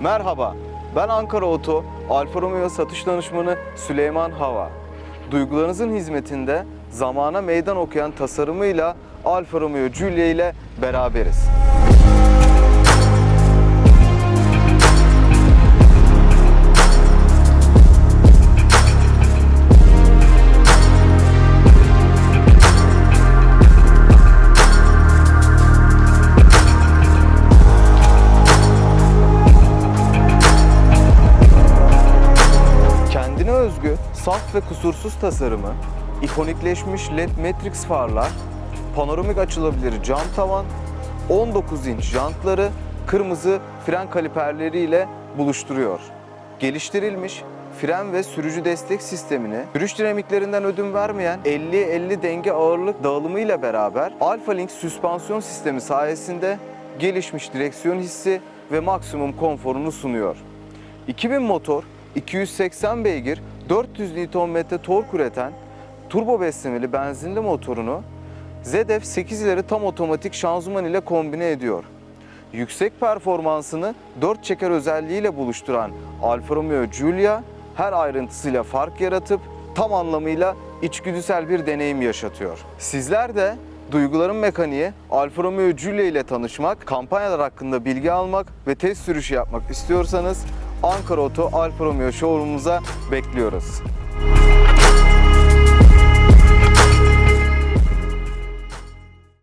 Merhaba, ben Ankara Oto Alfa Romeo satış danışmanı Süleyman Hava. Duygularınızın hizmetinde zamana meydan okuyan tasarımıyla Alfa Romeo Giulia ile beraberiz. Özgü, saf ve kusursuz tasarımı, ikonikleşmiş LED Matrix farlar, panoramik açılabilir cam tavan, 19 inç jantları, kırmızı fren kaliperleriyle buluşturuyor. Geliştirilmiş fren ve sürücü destek sistemini sürüş dinamiklerinden ödün vermeyen 50-50 denge ağırlık dağılımıyla beraber Alpha Link süspansiyon sistemi sayesinde gelişmiş direksiyon hissi ve maksimum konforunu sunuyor. 2000 motor, 280 beygir, 400 Nm tork üreten turbo beslemeli benzinli motorunu ZF 8 ileri tam otomatik şanzıman ile kombine ediyor. Yüksek performansını 4 çeker özelliğiyle buluşturan Alfa Romeo Giulia her ayrıntısıyla fark yaratıp tam anlamıyla içgüdüsel bir deneyim yaşatıyor. Sizler de Duyguların Mekaniği Alfa Romeo Giulia ile tanışmak, kampanyalar hakkında bilgi almak ve test sürüşü yapmak istiyorsanız Ankara Oto Alfa Romeo showroom'umuza bekliyoruz.